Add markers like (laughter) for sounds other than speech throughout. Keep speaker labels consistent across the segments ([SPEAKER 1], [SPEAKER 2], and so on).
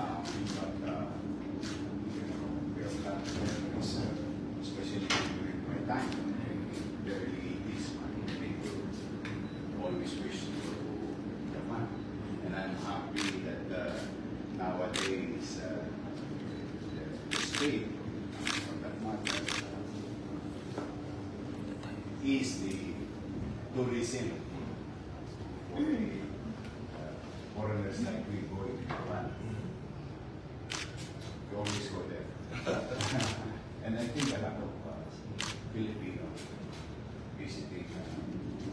[SPEAKER 1] now, but, uh, you know, got memories, uh, especially during my time, Filipino visiting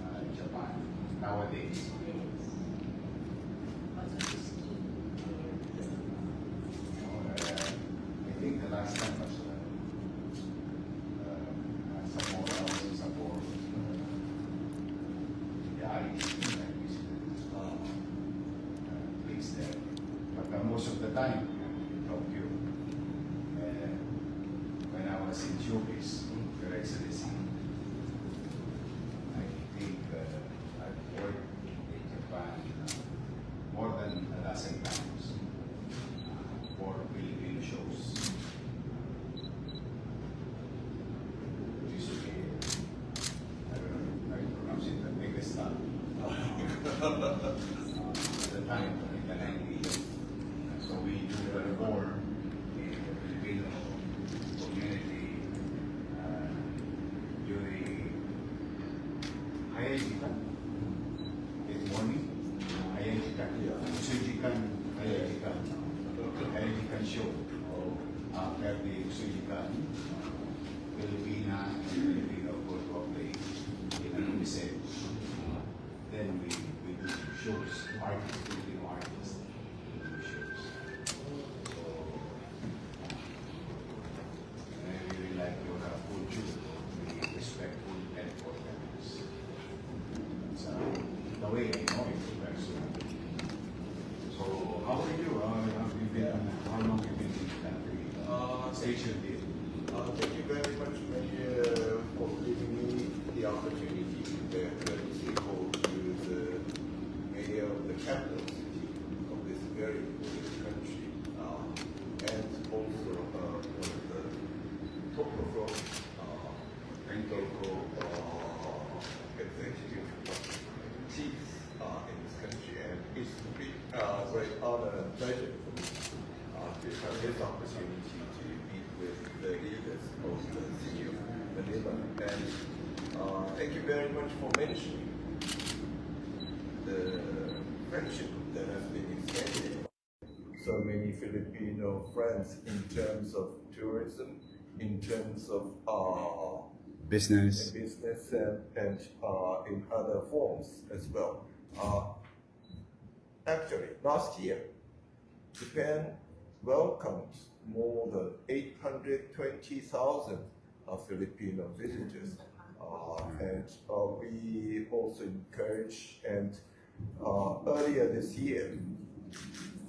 [SPEAKER 1] uh, Japan nowadays.
[SPEAKER 2] Friendship that has been extended. So many Filipino friends in terms of tourism, in terms of uh,
[SPEAKER 1] Business.
[SPEAKER 2] business and, and uh, in other forms as well. Uh, actually, last year, Japan welcomed more than 820,000 uh, Filipino visitors. Uh, and uh, we also encourage and uh, earlier this year,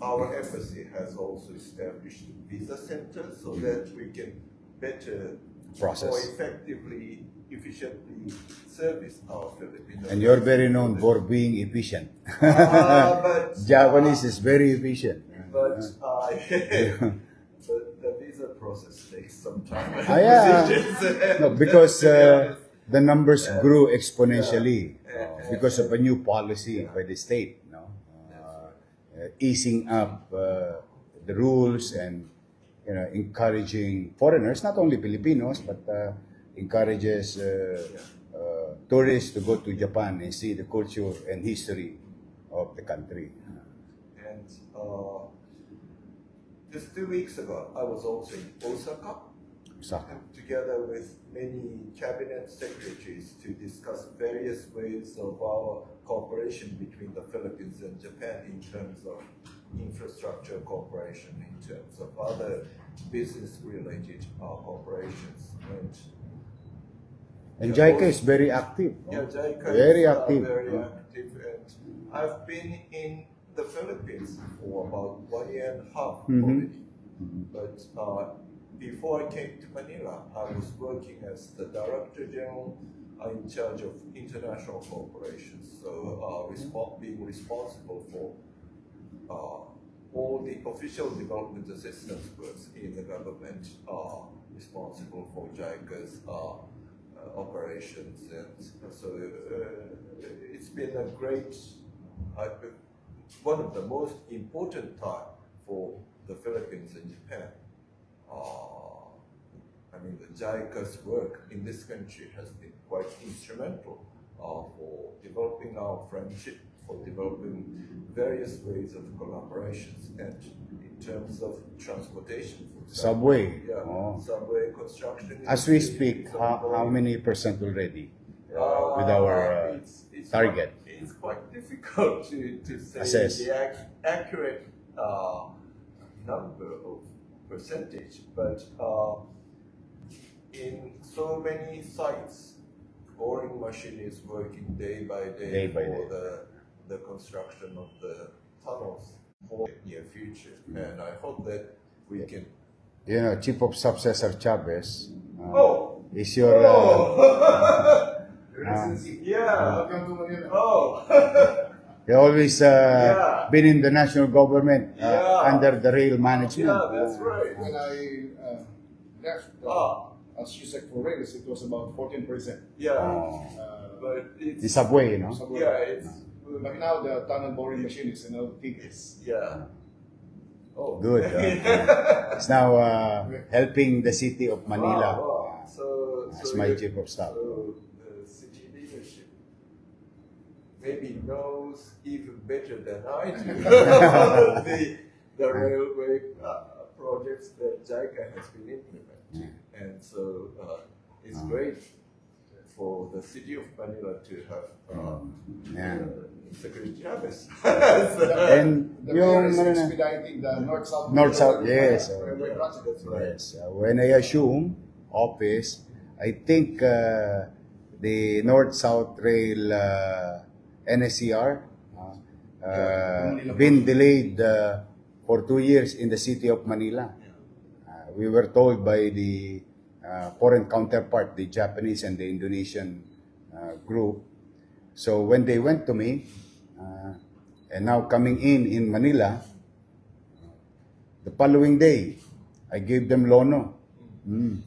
[SPEAKER 2] our embassy has also established a visa center so that we can better
[SPEAKER 1] Process.
[SPEAKER 2] more effectively, efficiently service our Filipino.
[SPEAKER 3] And you're very known for being efficient.
[SPEAKER 2] Ah, but, (laughs)
[SPEAKER 3] Japanese is very efficient.
[SPEAKER 2] But, uh, (laughs) but the visa process takes some time.
[SPEAKER 3] Ah, yeah. (laughs) No, because uh, the numbers grew exponentially because of a new policy by the state, no? Uh, uh, easing up uh, the rules and you know encouraging foreigners, not only Filipinos, but uh, encourages uh, uh, tourists to go to Japan and see the culture and history of the country.
[SPEAKER 2] And uh, just two weeks ago, I was also in Osaka.
[SPEAKER 3] Osaka.
[SPEAKER 2] together with many cabinet secretaries to discuss various ways of our cooperation between the Philippines and Japan in terms of infrastructure cooperation, in terms of other business-related uh, operations. And
[SPEAKER 3] And JICA is very active.
[SPEAKER 2] yeah, JICA
[SPEAKER 3] very
[SPEAKER 2] is, uh,
[SPEAKER 3] active.
[SPEAKER 2] very
[SPEAKER 3] no?
[SPEAKER 2] active, and I've been in the Philippines for about one year and a half
[SPEAKER 3] Mhm.
[SPEAKER 2] already. But uh, before I came to Manila, I was working as the Director General uh, in charge of international cooperation. So uh, being responsible for uh, all the official development assistance works in the government are responsible for JICA's uh, uh, operations, and so uh, it's been a great, one of the most important time for the Philippines and Japan. Uh, I mean, the JICA's work in this country has been quite instrumental uh, for developing our friendship, for developing various ways of collaborations, and in terms of transportation. for example.
[SPEAKER 1] Subway.
[SPEAKER 2] Yeah,
[SPEAKER 1] Oh.
[SPEAKER 2] subway construction.
[SPEAKER 1] As we speak, how, how many percent already uh,
[SPEAKER 2] Uh,
[SPEAKER 1] with our uh,
[SPEAKER 2] it's- it's
[SPEAKER 1] target?
[SPEAKER 2] quite- It's quite difficult (laughs) to, to say
[SPEAKER 1] Assess.
[SPEAKER 2] the ac- accurate uh, number of percentage, but uh, in so many sites, boring machine is working day by day,
[SPEAKER 1] Day by
[SPEAKER 2] for
[SPEAKER 1] day.
[SPEAKER 2] the the construction of the tunnels for the near future, and I hope that we can.
[SPEAKER 1] you know, Chief of successor Chavez uh,
[SPEAKER 2] Oh.
[SPEAKER 1] is your uh,
[SPEAKER 2] Oh. (laughs)
[SPEAKER 1] Residency.
[SPEAKER 2] yeah.
[SPEAKER 4] Welcome to Manila.
[SPEAKER 2] Oh. (laughs)
[SPEAKER 1] he always uh,
[SPEAKER 2] Yeah.
[SPEAKER 1] been in the national government uh,
[SPEAKER 2] Yeah.
[SPEAKER 1] under the rail management.
[SPEAKER 2] yeah, that's right.
[SPEAKER 4] When I uh, left uh,
[SPEAKER 2] Ah.
[SPEAKER 4] as USEC for rails, it was about 14%.
[SPEAKER 2] Yeah.
[SPEAKER 1] Oh.
[SPEAKER 4] Uh,
[SPEAKER 2] But it's
[SPEAKER 1] The subway, you know.
[SPEAKER 4] subway.
[SPEAKER 2] yeah, it's
[SPEAKER 4] But now the tunnel boring machine is now tickets.
[SPEAKER 2] yeah. Oh,
[SPEAKER 1] Good. uh, (laughs) it's now uh, helping the city of Manila
[SPEAKER 2] Wow, wow. So,
[SPEAKER 1] as
[SPEAKER 2] so
[SPEAKER 1] my
[SPEAKER 2] you-
[SPEAKER 1] chief of staff.
[SPEAKER 2] So the city leadership maybe knows even better than I do (laughs) (laughs) the the railway uh, projects that JICA has been implementing, and so uh, it's great for the city of Manila to have. Uh,
[SPEAKER 1] Yeah.
[SPEAKER 2] uh, Secretary Chavez. (laughs)
[SPEAKER 1] And
[SPEAKER 4] The mayor is
[SPEAKER 1] ano
[SPEAKER 4] expediting the north-south.
[SPEAKER 1] North-south, yes.
[SPEAKER 4] railway project.
[SPEAKER 2] That's right.
[SPEAKER 1] Yes. Uh, when I assume office, I think uh, the North-South Rail uh, NSCR uh, been delayed uh, for two years in the city of Manila. Uh, we were told by the uh, foreign counterpart, the Japanese and the Indonesian uh, group. So when they went to me, uh, and now coming in in Manila, the following day, I gave them lono. Mm.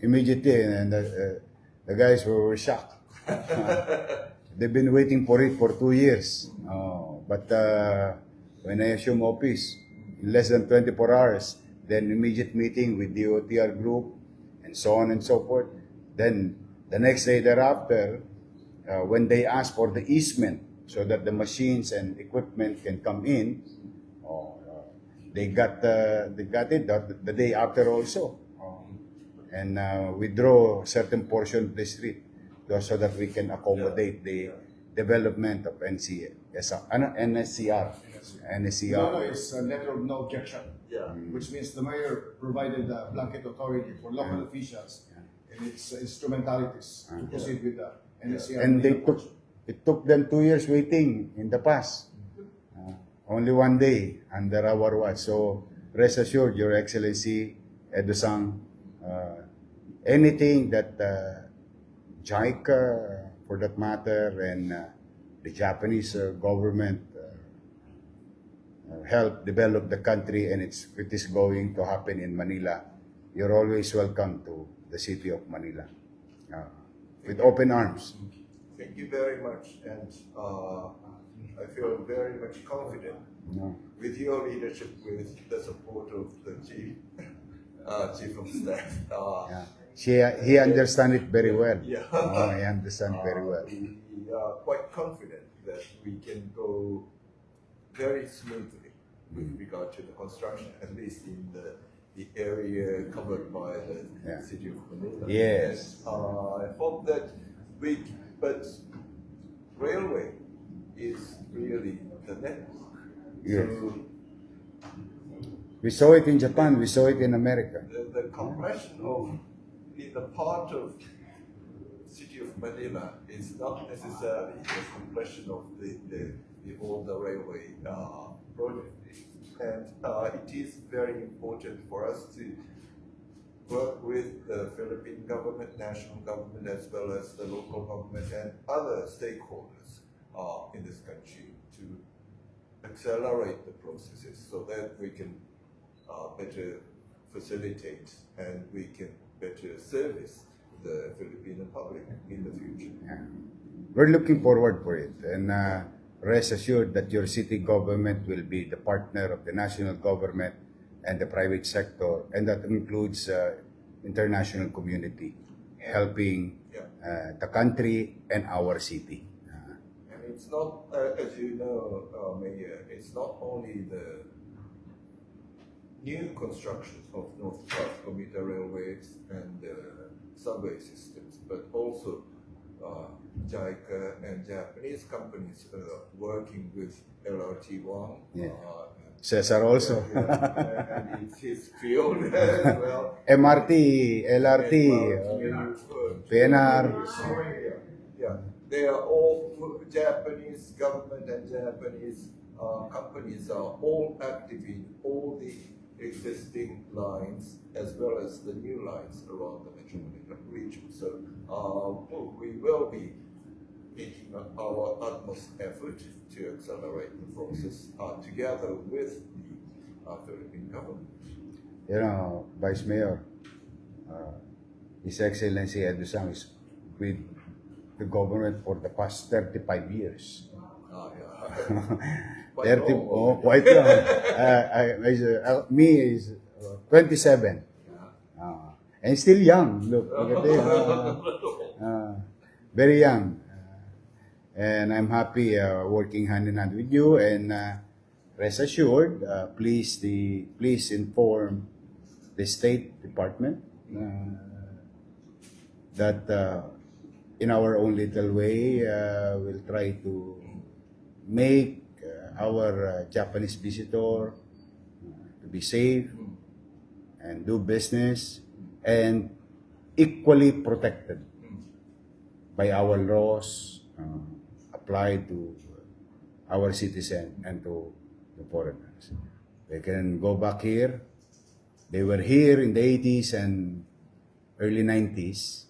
[SPEAKER 1] Immediately, and the, uh, the guys were, were shocked. (laughs) (laughs) They've been waiting for it for two years. Oh, but uh, when I assume office, in less than 24 hours, then immediate meeting with the OTR group, and so on and so forth. Then the next day thereafter, uh, when they ask for the easement so that the machines and equipment can come in, oh, uh, they got uh, they got it the, the day after also, oh, and uh, withdraw certain portion of the street so- so that we can accommodate the development of NC, yes, uh, ano, NSCR, NSCR.
[SPEAKER 4] No, no, it's a letter of no objection,
[SPEAKER 2] yeah.
[SPEAKER 4] which means the mayor provided a blanket authority for local officials and its instrumentalities to proceed with the NSCR.
[SPEAKER 1] and they took it took them two years waiting in the past. Uh, only one day under our watch. So rest assured, Your Excellency, Edusang, uh, anything that uh, JICA, for that matter, and uh, the Japanese uh, government uh, uh, help develop the country and it's, it is going to happen in Manila, you're always welcome to the city of Manila. Uh, with open arms.
[SPEAKER 2] Thank you very much, and uh, I feel very much confident
[SPEAKER 1] No.
[SPEAKER 2] with your leadership, with the support of the chief, uh, chief of staff. Uh,
[SPEAKER 1] Yeah. She, he understand it very well.
[SPEAKER 2] Yeah. (laughs)
[SPEAKER 1] Oh, he understand very well.
[SPEAKER 2] We are quite confident that we can go very smoothly with regard to the construction, at least in the, the area covered by the
[SPEAKER 1] Yeah.
[SPEAKER 2] city of Manila.
[SPEAKER 1] Yes.
[SPEAKER 2] Uh, I hope that we, but railway is really the network.
[SPEAKER 1] Yes.
[SPEAKER 2] So
[SPEAKER 1] We saw it in Japan, we saw it in America.
[SPEAKER 2] the, the compression of the part of city of Manila is not necessarily the compression of the, the, the the railway uh, project. And uh, it is very important for us to work with the Philippine government, national government, as well as the local government and other stakeholders uh, in this country to accelerate the processes so that we can uh, better facilitate and we can better service the Filipino public in the future.
[SPEAKER 1] Yeah. We're looking forward for it, and uh, rest assured that your city government will be the partner of the national government and the private sector, and that includes uh, international community helping
[SPEAKER 2] Yeah.
[SPEAKER 1] uh, the country and our city.
[SPEAKER 2] And it's not, uh, as you know, uh, Mayor, it's not only the new construction of North-South commuter railways and uh, subway systems, but also uh, JICA and Japanese companies uh, working with LRT1.
[SPEAKER 1] Yeah.
[SPEAKER 2] Uh,
[SPEAKER 1] Cesar also. (laughs)
[SPEAKER 2] yeah, and it's his field (laughs) as well.
[SPEAKER 1] MRT, LRT, PNR.
[SPEAKER 2] Yeah, yeah, they are all Japanese government and Japanese uh, companies are all active in all the existing lines as well as the new lines around the metropolitan region. So uh, we will be making our utmost effort to accelerate the process uh, together with the uh, Philippine government.
[SPEAKER 1] you know, Vice Mayor, uh, His Excellency Edusang is with the government for the past 35 years.
[SPEAKER 2] Uh, yeah. (laughs) (laughs) Quite
[SPEAKER 1] 30,
[SPEAKER 2] long
[SPEAKER 1] oh, quite young. (laughs) uh, I, I- uh, me is uh, 27. Uh, and still young. Look, look at him. (laughs) Uh, uh, very young. Uh, and I'm happy uh, working hand in hand with you. And uh, rest assured, uh, please the please inform the State Department uh, that uh, in our own little way, uh, we'll try to make our uh, Japanese visitor uh, to be safe and do business and equally protected by our laws uh, applied to our citizen and to the foreigners. They can go back here. They were here in the 80s and early 90s.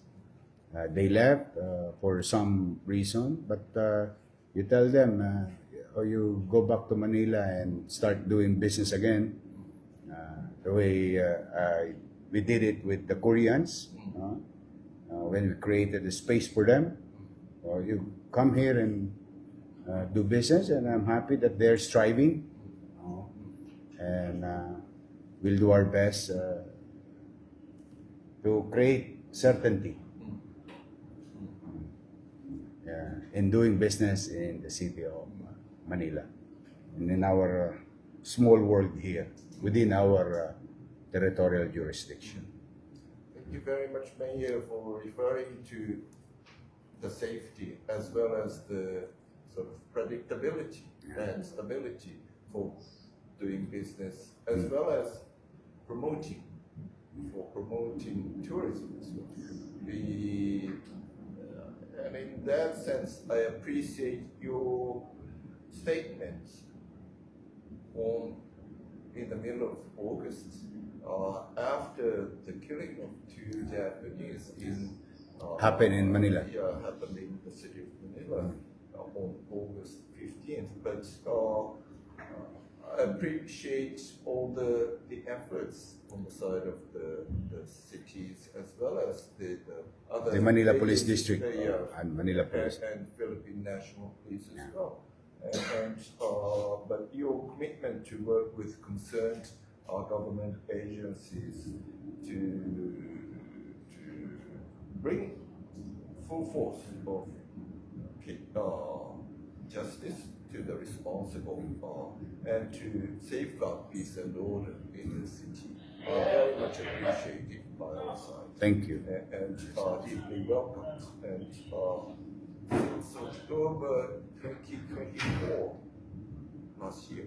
[SPEAKER 1] Uh, they left uh, for some reason, but uh, you tell them, uh, or you go back to Manila and start doing business again, uh, the way uh, we did it with the Koreans uh, uh, when we created a space for them. Uh, you come here and uh, do business, and I'm happy that they're striving, uh, and uh, we'll do our best uh, to create certainty yeah, in doing business in the city of Manila and in our uh, small world here within our uh, territorial jurisdiction.
[SPEAKER 2] Thank you very much, Mayor, for referring to the safety as well as the sort of predictability and stability for doing business, as well as promoting, for promoting tourism as well. The, uh, and in that sense, I appreciate your statements on, in the middle of August, uh, after the killing of two Japanese in uh,
[SPEAKER 1] Happened in Manila.
[SPEAKER 2] Yeah, happened in the city of Manila uh, on August fifteenth. But uh, I appreciate all the the efforts on the side of the the cities as well as the, the other
[SPEAKER 1] The Manila Police District
[SPEAKER 2] uh, yeah,
[SPEAKER 1] and Manila Police.
[SPEAKER 2] and, and Philippine National Police as well. And, uh, but your commitment to work with concerned uh, government agencies to to bring full force of uh, justice to the responsible uh, and to safeguard peace and order in the city are very much appreciated by our side
[SPEAKER 1] Thank you.
[SPEAKER 2] and, and uh, deeply welcomed. And uh, since October 2024, last year,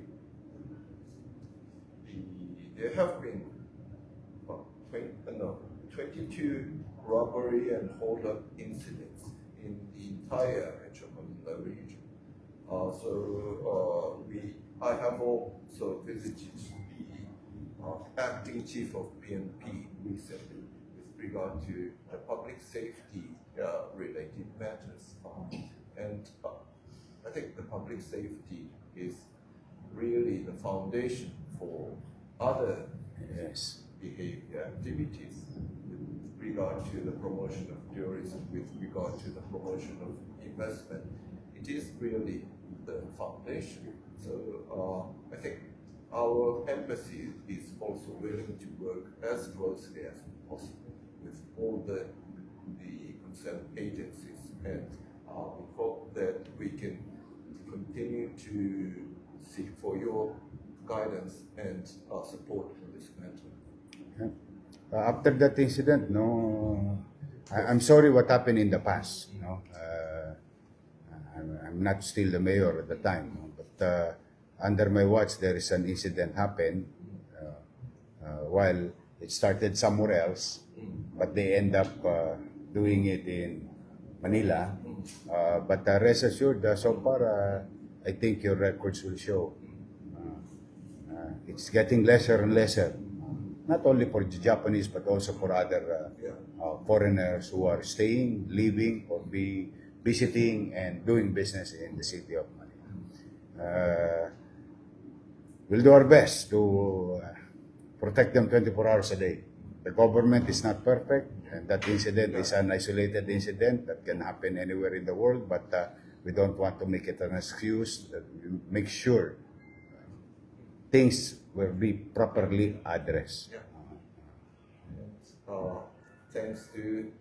[SPEAKER 2] the, there have been uh, 20, uh, no, 22 robbery and hold-up incidents in the entire Metro Manila region. Uh, so uh, we, I have also visited the uh, acting chief of PNP recently with regard to the public safety uh, related matters. Uh, and uh, I think the public safety is really the foundation for other
[SPEAKER 1] Yes.
[SPEAKER 2] behavior activities with regard to the promotion of tourism, with regard to the promotion of investment. It is really the foundation. So uh, I think our embassy is also willing to work as closely as possible with all the, concerned agencies. And uh, we hope that we can continue to seek for your guidance and uh, support in this matter.
[SPEAKER 1] Uh, after that incident, no, I, I'm sorry what happened in the past. No, uh, I'm, I'm not still the mayor at the time, but uh, under my watch there is an incident happened uh, uh, while it started somewhere else, but they end up uh, doing it in Manila. Uh, but uh, rest assured, uh, so far, uh, I think your records will show uh, it's getting lesser and lesser. Not only for the Japanese, but also for other uh, uh, foreigners who are staying, living, or be visiting and doing business in the city of Manila. Uh, we'll do our best to uh, protect them 24 hours a day. The government is not perfect, and that incident is an isolated incident that can happen anywhere in the world, but uh, we don't want to make it an excuse. That we make sure things will be properly addressed.
[SPEAKER 2] Yeah. Uh, thanks to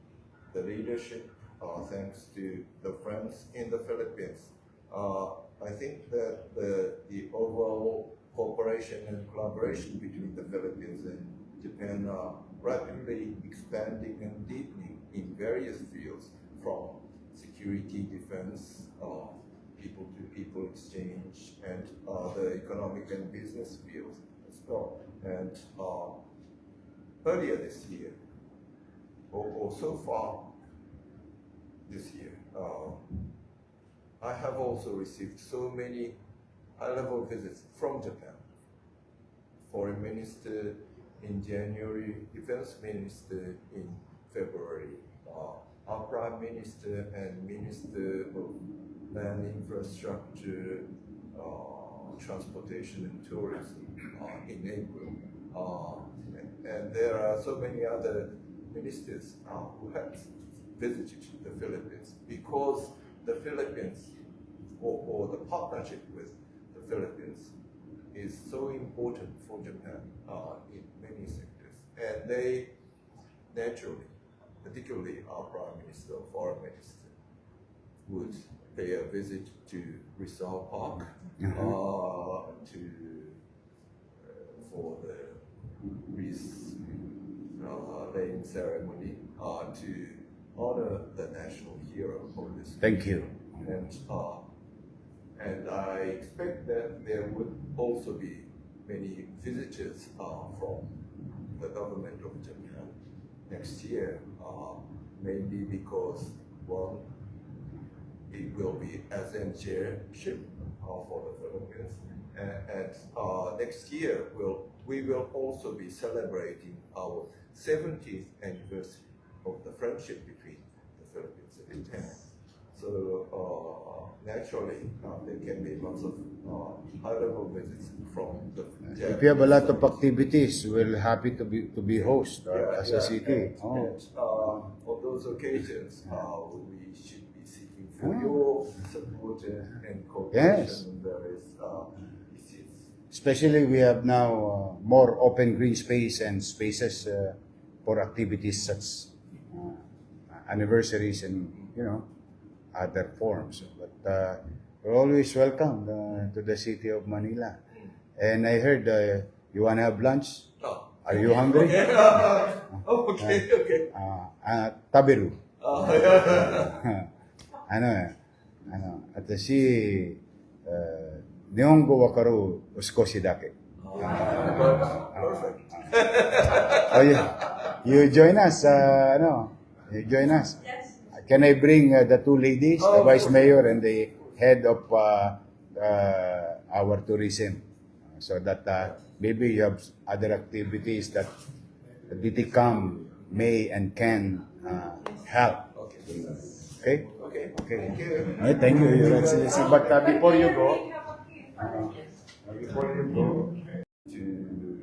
[SPEAKER 2] the leadership, uh, thanks to the friends in the Philippines, uh, I think that the, the overall cooperation and collaboration between the Philippines and Japan are rapidly expanding and deepening in various fields from security, defense, uh, people-to-people exchange, and uh, the economic and business fields as well. And uh, earlier this year, or, or so far this year, uh, I have also received so many high-level visits from Japan. Foreign Minister in January, Defense Minister in February, uh, our Prime Minister and Minister of Land Infrastructure, uh, Transportation and Tourism uh, in April. Uh, and, there are so many other ministers uh, who have visited the Philippines because the Philippines or, or the partnership with the Philippines is so important for Japan uh, in many sectors. And they naturally, particularly our Prime Minister or Foreign Minister, would pay a visit to Rizal Park uh, to uh, for the wreath uh, laying ceremony uh, to honor the national hero of this
[SPEAKER 1] Thank you.
[SPEAKER 2] and, uh, and I expect that there would also be many visitors, uh, from the government of Japan next year, uh, maybe because, one, it will be ASEAN chairship, uh, for the Philippines. And, and, uh, next year, will, we will also be celebrating our seventieth anniversary of the friendship between the Philippines and Japan. So uh, naturally, uh, there can be lots of uh, high-level visits from the.
[SPEAKER 1] If you have a lot of activities, we're happy to be to be host uh,
[SPEAKER 2] Yeah,
[SPEAKER 1] as
[SPEAKER 2] yeah,
[SPEAKER 1] a city.
[SPEAKER 2] And,
[SPEAKER 1] Oh.
[SPEAKER 2] and, uh, on those occasions, uh, we should be seeking for
[SPEAKER 1] Ah.
[SPEAKER 2] your support and, and
[SPEAKER 1] Yes.
[SPEAKER 2] cooperation various uh, issues.
[SPEAKER 1] Especially we have now uh, more open green space and spaces uh, for activities such uh, anniversaries and you know other forms. But uh, we're always welcome uh, to the city of Manila. And I heard uh, you want to have lunch?
[SPEAKER 2] Oh.
[SPEAKER 1] Are you hungry? Okay. (laughs)
[SPEAKER 2] Oh, okay, uh, okay.
[SPEAKER 1] Uh, uh, tabiru. Oh. ano eh, ano, atashi, uh, Nihongo wa karu uskoshi dake.
[SPEAKER 2] Oh, (laughs)
[SPEAKER 1] oh, yeah. You join us, uh, ano, you join us. Yes. Can I bring uh, the two ladies, the
[SPEAKER 2] Oh,
[SPEAKER 1] vice
[SPEAKER 2] of course.
[SPEAKER 1] mayor and the head of uh, uh, our tourism, so that uh, maybe you have other activities that DTCAM may and can uh, help.
[SPEAKER 2] Okay.
[SPEAKER 1] Okay?
[SPEAKER 2] Okay. Thank you.
[SPEAKER 1] Right, thank you, Your Excellency. But uh, before you go, uh, before you go,